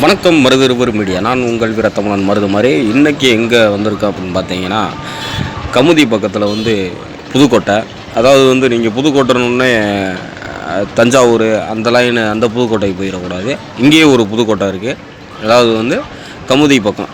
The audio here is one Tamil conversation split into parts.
வணக்கம் மருதுருவர் மீடியா. நான் உங்கள் வீரத்தமிழன் மருது மாதிரி இன்றைக்கி எங்கே வந்திருக்கோம் அப்படின்னு பார்த்தீங்கன்னா கமுதி பக்கத்தில் வந்து புதுக்கோட்டை. அதாவது வந்து நீங்கள் புதுக்கோட்டைன்னு தஞ்சாவூர் அந்த லைன் அந்த புதுக்கோட்டைக்கு போயிடக்கூடாது இங்கேயே ஒரு புதுக்கோட்டை இருக்குது அதாவது வந்து கமுதி பக்கம்.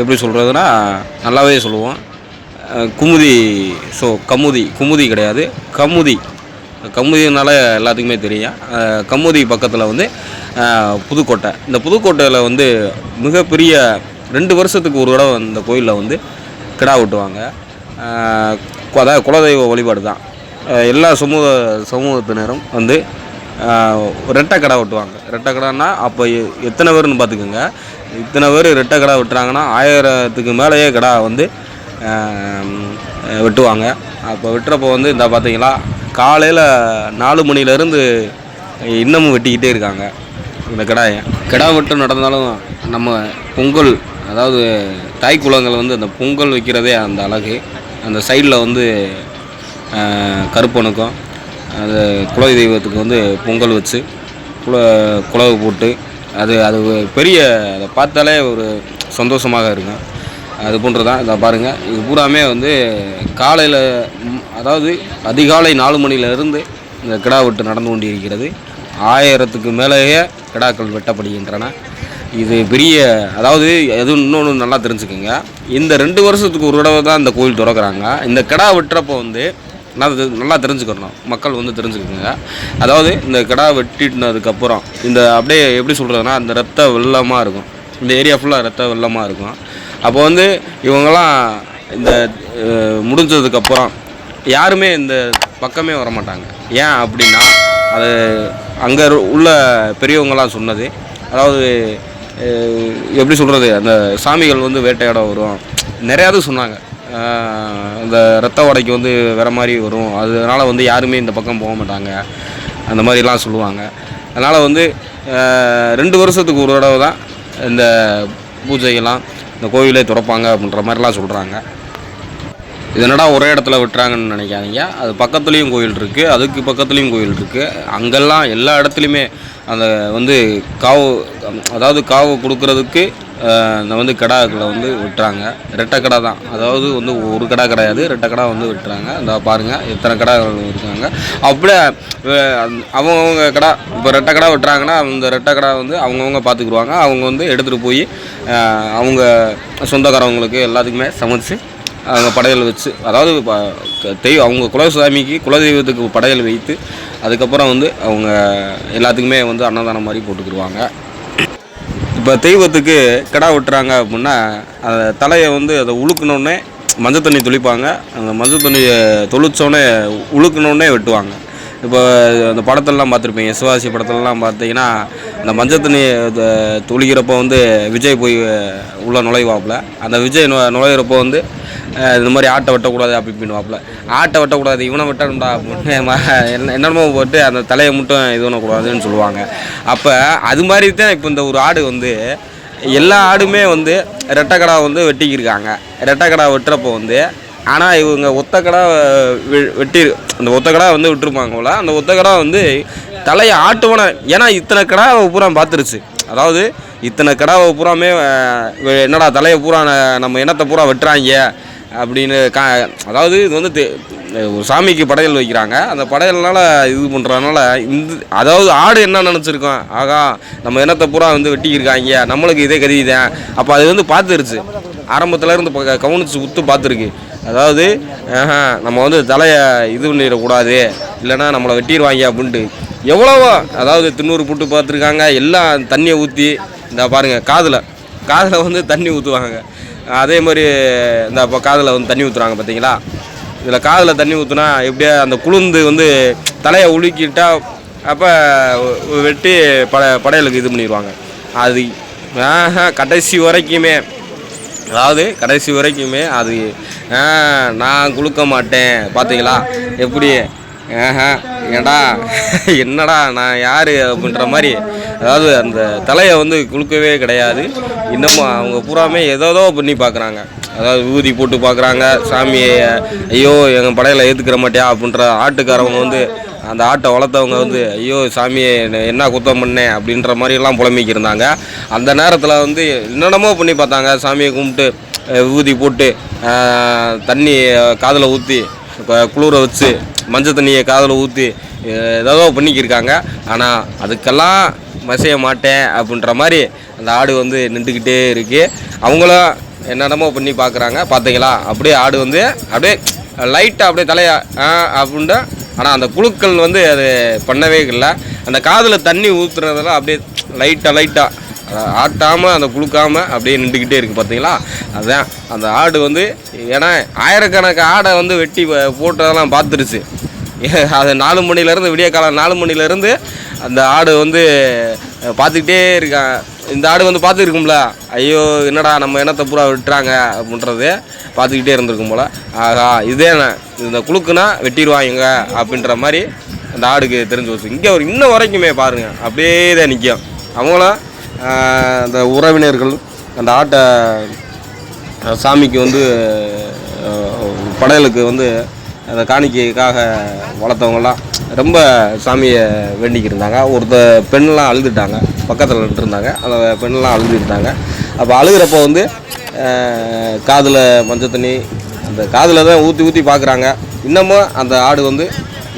எப்படி சொல்கிறதுனா நல்லாவே சொல்லுவோம். குமுதி ஸோ கமுதி குமுதி கிடையாது. கமுதி. கமுதினால எல்லாத்துக்குமே தெரியும். கம்முதி கமுதி பக்கத்தில் வந்து புதுக்கோட்டை. இந்த புதுக்கோட்டையில் வந்து மிகப்பெரிய ரெண்டு வருஷத்துக்கு ஒரு தடவை இந்த கோயிலில் வந்து கிடா வெட்டுவாங்க. அதாவது குலதெய்வ வழிபாடு தான். எல்லா சமூக சமூகத்தினரும் வந்து ரெட்டை கடை வெட்டுவாங்க. ரெட்டை கடைன்னா அப்போ எ- எத்தனை பேர்னு பார்த்துக்கோங்க இத்தனை பேர் ரெட்டை கடை வெட்டுறாங்கன்னா ஆயிரத்துக்கு மேலேயே கடை வந்து வெட்டுவாங்க. அப்போ வெட்டுறப்போ வந்து இந்த பார்த்தீங்களா காலையில் நாலு மணிலேருந்து இன்னமும் வெட்டிக்கிட்டே இருக்காங்க இந்த கிடாயை. கிடா வெட்டு நடந்தாலும் நம்ம பொங்கல் அதாவது தாய் குளங்கள் வந்து அந்த பொங்கல் வைக்கிறதே அந்த அழகு. அந்த சைடில் வந்து கருப்பனுக்கும் அது குலவை தெய்வத்துக்கு வந்து பொங்கல் வச்சு குல குலவு போட்டு அது அது ஒரு பெரிய அதை பார்த்தாலே ஒரு சந்தோஷமாக இருக்கும். அது போன்று தான் இதை பாருங்கள் இது பூராமே வந்து காலையில் அதாவது அதிகாலை நாலு மணியிலிருந்து இந்த கிடா வெட்டு நடந்து கொண்டிருக்கிறது. ஆயிரத்துக்கு மேலேயே கிடாக்கள் வெட்டப்படுகின்றன. இது பெரிய அதாவது எது இன்னொன்று நல்லா தெரிஞ்சுக்கோங்க. இந்த ரெண்டு வருஷத்துக்கு ஒரு தடவை தான் இந்த கோயில் திறக்கிறாங்க. இந்த கிடா வெட்டுறப்போ வந்து நல்லா நல்லா தெரிஞ்சுக்கணும். மக்கள் வந்து தெரிஞ்சுக்கோங்க அதாவது இந்த கிடா வெட்டினதுக்கப்புறம் இந்த அப்படியே எப்படி சொல்கிறதுனா அந்த ரத்த வெள்ளமாக இருக்கும். இந்த ஏரியா ஃபுல்லாக ரத்த வெள்ளமாக இருக்கும். அப்போ வந்து இவங்கெல்லாம் இந்த முடிஞ்சதுக்கப்புறம் யாருமே இந்த பக்கமே வர மாட்டாங்க ஏன் அப்படின்னா அது அங்கே உள்ள பெரியவங்களாம் சொன்னது. அதாவது எப்படி சொல்கிறது அந்த சாமிகள் வந்து வேட்டையாட வரும். நிறையாது சொன்னாங்க. அந்த ரத்த உடைக்கு வந்து வேற மாதிரி வரும். அதனால் வந்து யாருமே இந்த பக்கம் போக மாட்டாங்க. அந்த மாதிரிலாம் சொல்லுவாங்க. அதனால் வந்து ரெண்டு வருஷத்துக்கு ஒரு தடவை தான் இந்த பூஜைகள்லாம் இந்த கோவிலே திறப்பாங்க அப்படின்ற மாதிரிலாம் சொல்கிறாங்க இது என்னடா ஒரே இடத்துல விட்டுறாங்கன்னு நினைக்காதீங்க. அது பக்கத்துலேயும் கோயில் இருக்குது அதுக்கு பக்கத்துலேயும் கோயில் இருக்குது அங்கெல்லாம் எல்லா இடத்துலையுமே அந்த வந்து காவு அதாவது காவு கொடுக்கறதுக்கு அந்த இந்த வந்து கடாக்களை வந்து விட்டுறாங்க. ரெட்டை கடை தான். அதாவது வந்து ஒரு கடை கிடையாது. ரெட்டை கடை வந்து விட்டுறாங்க. இந்த பாருங்கள் எத்தனை கடை இருக்காங்க. அப்படியே அவங்கவுங்க கடை இப்போ ரெட்டை கடை விட்டுறாங்கன்னா அந்த ரெட்டை கடை வந்து அவங்கவுங்க பார்த்துக்குருவாங்க அவங்க வந்து எடுத்துகிட்டு போய் அவங்க சொந்தக்காரவங்களுக்கு எல்லாத்துக்குமே சமைச்சு அவங்க படையல் வச்சு அதாவது தெய்வம் அவங்க குலசாமிக்கு குலதெய்வத்துக்கு படையல் வைத்து அதுக்கப்புறம் வந்து அவங்க எல்லாத்துக்குமே வந்து அன்னதானம் மாதிரி போட்டுக்கிடுவாங்க இப்போ தெய்வத்துக்கு கிடா வெட்டுறாங்க அப்படின்னா அந்த தலையை வந்து அதை உழுக்கணுன்னே மஞ்சள் தண்ணி துளிப்பாங்க. அந்த மஞ்சள் தண்ணியை தொளிச்சோடனே உழுக்கணுன்னே வெட்டுவாங்க. இப்போ அந்த படத்தெல்லாம் பார்த்துருப்பீங்க சிவாசி படத்திலலாம் பார்த்தீங்கன்னா அந்த மஞ்சள் தண்ணி துளிக்கிறப்போ வந்து விஜய் போய் உள்ள நுழைவாப்புல. அந்த விஜய் நு நுழையிறப்போ வந்து இந்த மாதிரி ஆட்டை வெட்டக்கூடாது அப்படி இப்படின்னுவாப்புல ஆட்டை வெட்டக்கூடாது இவனை வெட்டணும்டா அப்படின்னு என்ன என்னமோ போட்டு அந்த தலையை மட்டும் இது பண்ணக்கூடாதுன்னு சொல்லுவாங்க. அப்போ அது மாதிரி தான் இப்போ இந்த ஒரு ஆடு வந்து எல்லா ஆடுமே வந்து ரெட்டைக்கடா வந்து வெட்டிக்கிருக்காங்க. ரெட்டைக்கடா வெட்டுறப்போ வந்து ஆனால் இவங்க ஒத்தக்கடா வெ- வெட்டி அந்த ஒத்தக்கடா வந்து விட்டுருப்பாங்க போல அந்த ஒத்தக்கடா வந்து தலையை ஆட்டுவன ஏன்னா இத்தனை கடாவை பூரா பார்த்துருச்சு. அதாவது இத்தனை கடாவை பூராமே என்னடா தலையை பூரா நம்ம இனத்தை பூரா வெட்டுறாங்க. அப்படின்னு கா அதாவது இது வந்து ஒரு சாமிக்கு படையல் வைக்கிறாங்க. அந்த படையல்னால் இது பண்ணுறதுனால இந்த அதாவது ஆடு என்ன நினச்சிருக்கோம்? ஆகா நம்ம இனத்தை பூரா வந்து வெட்டிக்கிருக்காங்க. நம்மளுக்கு இதே கதிதான் அப்போ அது வந்து பார்த்துருச்சு. ஆரம்பத்தில் இருந்து கவனித்து உத்து பார்த்துருக்கு. அதாவது ஆஹா, நம்ம வந்து தலையை இது பண்ணிடக்கூடாது. இல்லைன்னா நம்மளை வெட்டிடுவாங்க அப்படின்ட்டு. எவ்வளவோ அதாவது திண்ணூறு புட்டு பார்த்துருக்காங்க. எல்லாம் தண்ணியை ஊற்றி இந்த பாருங்கள் காதில். காதில் வந்து தண்ணி ஊற்றுவாங்க அதே மாதிரி இந்த இப்போ காதில் வந்து தண்ணி ஊற்றுறாங்க பார்த்தீங்களா இதில் காதில் தண்ணி ஊற்றுனா எப்படியா அந்த குளுந்து வந்து தலையை உலுக்கிட்டா அப்போ வெட்டி பட படையலுக்கு இது பண்ணிடுவாங்க அது கடைசி வரைக்குமே. அதாவது கடைசி வரைக்குமே அது ஆ, நான் குளுக்க மாட்டேன். பார்த்தீங்களா எப்படி? ஆஹா ஏடா என்னடா நான் யார்? அப்படின்ற மாதிரி அதாவது அந்த தலையை வந்து குலுக்கவே கிடையாது. இன்னமும் அவங்க பூராமே ஏதோ பண்ணி பார்க்குறாங்க. அதாவது ஊதி போட்டு பார்க்குறாங்க. சாமியை ஐயோ எங்கள் படையில் ஏற்றுக்கிற மாட்டியா அப்படின்ற ஆட்டுக்காரவங்க வந்து அந்த ஆட்டை வளர்த்தவங்க வந்து ஐயோ சாமியை என்ன- குத்தம் பண்ணேன் அப்படின்ற மாதிரிலாம் புலம்பிக்கிருந்தாங்க அந்த நேரத்தில் வந்து என்னென்னமோ பண்ணி பார்த்தாங்க. சாமியை கும்பிட்டு ஊதி போட்டு தண்ணி காதில் ஊற்றி குளிர வச்சு மஞ்சள் தண்ணியை காதில் ஊற்றி ஏதோ பண்ணிக்கிருக்காங்க ஆனால் அதுக்கெல்லாம் மசைய மாட்டேன் அப்படின்ற மாதிரி அந்த ஆடு வந்து நின்றுக்கிட்டே இருக்குது அவங்களும் என்னென்னமோ பண்ணி பார்க்குறாங்க. பார்த்தீங்களா? அப்படியே ஆடு வந்து அப்படியே லைட்டாக அப்படியே தலையா ஆ அப்படின்ட்டு ஆனால் அந்த குழுக்கள் வந்து அது பண்ணவே இல்லை. அந்த காதில் தண்ணி ஊற்றுறதெல்லாம் அப்படியே லைட்டாக லைட்டாக ஆட்டாமல் அந்த குளுக்காமல் அப்படியே நின்றுக்கிட்டே இருக்குது பார்த்தீங்களா? அதுதான் அந்த ஆடு வந்து ஏன்னா ஆயிரக்கணக்கு ஆடை வந்து வெட்டி போட்டதெல்லாம் பார்த்துருச்சு. அது நாலு மணிலேருந்து விடிய காலம் நாலு மணிலேருந்து அந்த ஆடு வந்து பார்த்துக்கிட்டே இருக்கான் இந்த ஆடு வந்து பார்த்துருக்கும்ல ஐயோ என்னடா நம்ம என்னத்தை பூரா விட்டுறாங்க அப்படின்றது பார்த்துக்கிட்டே இருந்திருக்கும் போல். ஆகா இதே இந்த குழுக்குனா வெட்டிடுவாங்க அப்படின்ற மாதிரி அந்த ஆடுக்கு தெரிஞ்சு வச்சு. இங்கே ஒரு இன்ன வரைக்குமே பாருங்கள் அப்படியே தான் நிற்கும் அவங்களும் அந்த உறவினர்கள் அந்த ஆட்டை சாமிக்கு வந்து படையலுக்கு வந்து அந்த காணிக்கைக்காக வளர்த்தவங்கலாம் ரொம்ப சாமியை வேண்டிக்கிருந்தாங்க ஒருத்த பெண்ணெலாம் அழுதுட்டாங்க. பக்கத்தில் இருந்தாங்க அந்த பெண்ணெலாம் அழுதுட்டாங்க. அப்போ அழுகிறப்போ வந்து காதில் மஞ்சள் தண்ணி அந்த காதில் தான் ஊற்றி ஊற்றி பார்க்குறாங்க இன்னமும் அந்த ஆடு வந்து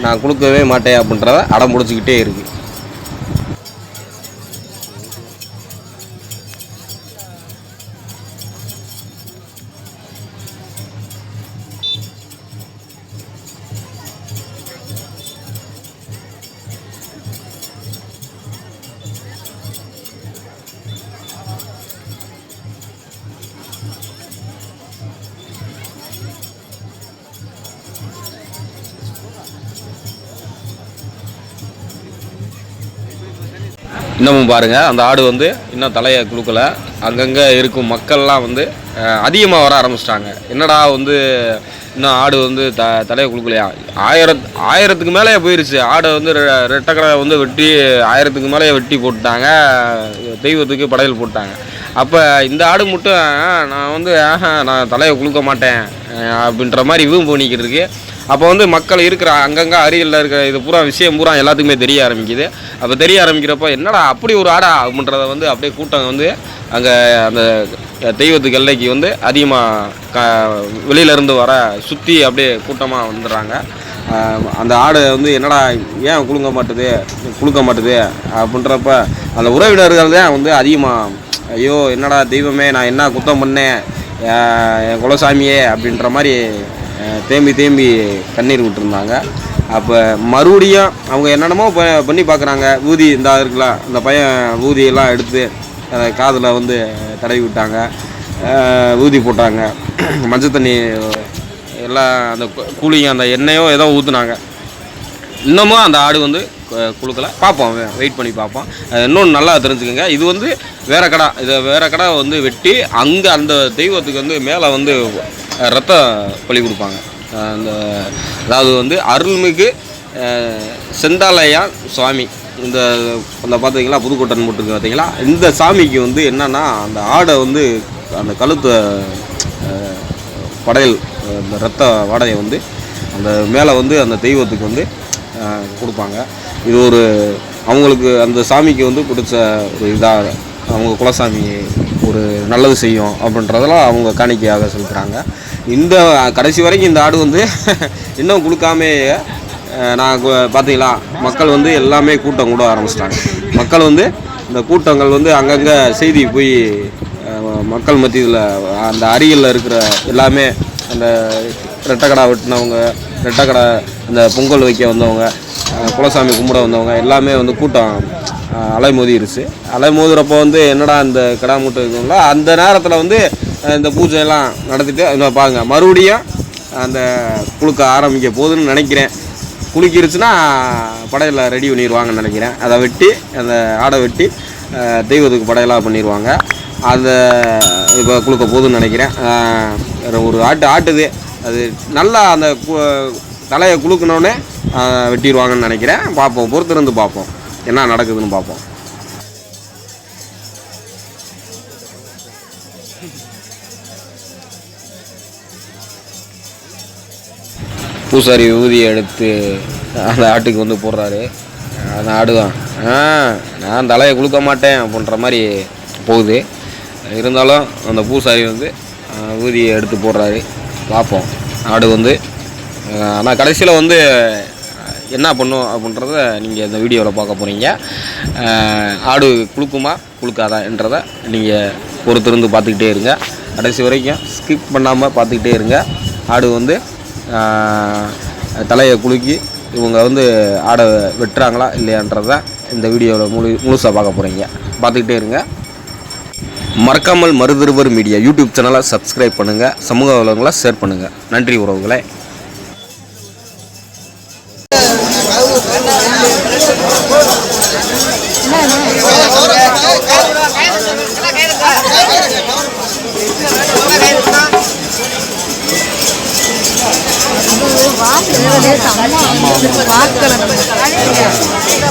நான் கொடுக்கவே மாட்டேன் அப்படின்றத அடம் பிடிச்சிக்கிட்டே இருக்குது இன்னமும் பாருங்கள் அந்த ஆடு வந்து இன்னும் தலையை குலுக்கல. அங்கங்கே இருக்கும் மக்கள்லாம் வந்து அதிகமாக வர ஆரம்பிச்சிட்டாங்க. என்னடா வந்து இன்னும் ஆடு வந்து த தலையை குலுக்கலையா? ஆயிரத் ஆயிரத்துக்கு மேலே போயிருச்சு. ஆடை வந்து ரெ- ரெட்டக்கடை வந்து வெட்டி ஆயிரத்துக்கு மேலே வெட்டி போட்டுட்டாங்க. தெய்வத்துக்கு படையல் போட்டாங்க அப்போ இந்த ஆடு மட்டும் நான் வந்து ஆஹா நான் தலையை குளுக்க மாட்டேன் அப்படின்ற மாதிரி இவும் போனிக்கிட்டு இருக்கு. அப்போ வந்து மக்கள் இருக்கிற அங்கங்கே அருகில் இருக்கிற இது பூரா விஷயம் பூரா எல்லாத்துக்குமே தெரிய ஆரம்பிக்குது. அப்போ தெரிய ஆரம்பிக்கிறப்போ என்னடா அப்படி ஒரு ஆடா அப்படின்றத வந்து அப்படியே கூட்டம் வந்து அங்கே அந்த தெய்வத்துக்கு எல்லைக்கு வந்து அதிகமாக க வெளியிலேருந்து வர சுற்றி அப்படியே கூட்டமாக வந்துடுறாங்க. அந்த ஆடை வந்து என்னடா ஏன் குழுங்க மாட்டுது குழுக்க மாட்டுது அப்படின்றப்ப அந்த உறவினர்கள் தான் வந்து அதிகமாக ஐயோ என்னடா தெய்வமே நான் என்ன குத்தம் பண்ணேன்? என் குலசாமியே அப்படின்ற மாதிரி தேம்பி தேம்பி கண்ணீர் விட்டுருந்தாங்க. அப்போ மறுபடியும் அவங்க என்னென்னமோ ப- பண்ணி பார்க்குறாங்க. ஊதி இந்த இருக்கலாம் இந்த பையன் ஊதியெல்லாம் எடுத்து காதில் வந்து தடவி விட்டாங்க. ஊதி போட்டாங்க. மஞ்சள் தண்ணி எல்லாம் அந்த கூலியும் கூலிங்க அந்த எண்ணெயோ ஏதோ ஊற்றுனாங்க இன்னமும் அந்த ஆடு வந்து கு- குலுக்கல பார்ப்போம் வெயிட் பண்ணி பார்ப்போம். இன்னொன்று நல்லா தெரிஞ்சுக்கோங்க. இது வந்து வேற கடை. இதை வேற கடை வந்து வெட்டி அங்கே அந்த தெய்வத்துக்கு வந்து மேலே வந்து ரத்த பலி கொடுப்பாங்க. அந்த அதாவது வந்து அருள்மிகு செந்தாலையான் சுவாமி. இந்த அந்த பார்த்தீங்களா புதுக்கோட்டன் போட்டிருக்கு பார்த்தீங்களா இந்த சாமிக்கு வந்து என்னன்னா அந்த ஆடை வந்து அந்த கழுத்தை படையல் இந்த ரத்த வாடையை வந்து அந்த மேலே வந்து அந்த தெய்வத்துக்கு வந்து கொடுப்பாங்க. இது ஒரு அவங்களுக்கு அந்த சாமிக்கு வந்து பிடிச்ச ஒரு இதாக அவங்க குலசாமி ஒரு நல்லது செய்யும் அப்படின்றதெல்லாம் அவங்க காணிக்கையாக செலுத்துகிறாங்க இந்த கடைசி வரைக்கும் இந்த ஆடு வந்து இன்னும் கொடுக்காமே நான் பார்த்தீங்களா மக்கள் வந்து எல்லாமே கூட்டம் கூட ஆரம்பிச்சிட்டாங்க. மக்கள் வந்து இந்த கூட்டங்கள் வந்து அங்கங்கே செய்தி போய் மக்கள் மத்தியில் அந்த அருகில் இருக்கிற எல்லாமே அந்த ரெட்டக்கடா வெட்டினவங்க ரெட்டக்கடா அந்த பொங்கல் வைக்க வந்தவங்க குலசாமி கும்பிட வந்தவங்க எல்லாமே வந்து கூட்டம் அலைமோதிருச்சு. அலைமோதுறப்போ வந்து என்னடா இந்த கடா மூட்டை இருக்குங்களோ அந்த நேரத்தில் வந்து இந்த பூஜையெல்லாம் நடத்திட்டு இந்த பாருங்க மறுபடியும் அந்த குளுக்க ஆரம்பிக்க போகுதுன்னு நினைக்கிறேன். குளிக்கிருச்சுன்னா படையில் ரெடி பண்ணிடுவாங்கன்னு நினைக்கிறேன். அதை வெட்டி அந்த ஆடை வெட்டி தெய்வத்துக்கு படையெல்லாம் பண்ணிடுவாங்க அதை இப்போ குளுக்க போகுதுன்னு நினைக்கிறேன். ஒரு ஆட்டு ஆட்டுது. அது நல்லா அந்த தலையை குலுக்கினோடனே வெட்டிடுவாங்கன்னு நினைக்கிறேன். பார்ப்போம் பொறுத்திருந்து பார்ப்போம். என்ன நடக்குதுன்னு பார்ப்போம். பூசாரி ஊதியை எடுத்து அந்த ஆட்டுக்கு வந்து போடுறாரு. அந்த ஆடு தான் ஆ நான் தலையை கொடுக்க மாட்டேன் அப்படின்ற மாதிரி போகுது. இருந்தாலும் அந்த பூசாரி வந்து ஊதியை எடுத்து போடுறாரு. பார்ப்போம். ஆடு வந்து ஆனால் கடைசியில் வந்து என்ன பண்ணும் அப்படின்றத நீங்கள் இந்த வீடியோவில் பார்க்க போகிறீங்க ஆடு குளுக்குமா குலுக்காதான்றதை நீங்கள் பொறுத்திருந்து பார்த்துக்கிட்டே இருங்க. கடைசி வரைக்கும் ஸ்கிப் பண்ணாமல் பார்த்துக்கிட்டே இருங்க. ஆடு வந்து தலையை குலுக்கி இவங்க வந்து ஆடை வெட்டுறாங்களா இல்லையான்றதை இந்த வீடியோவில் முழு முழுசாக பார்க்க போகிறீங்க பார்த்துக்கிட்டே இருங்க. மறக்காமல் மருதுருவர் மீடியா யூடியூப் சேனலை சப்ஸ்கிரைப் பண்ணுங்கள் சமூக வளங்களை ஷேர் பண்ணுங்கள் நன்றி உறவுகளே.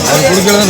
அது குடிக்கலாம்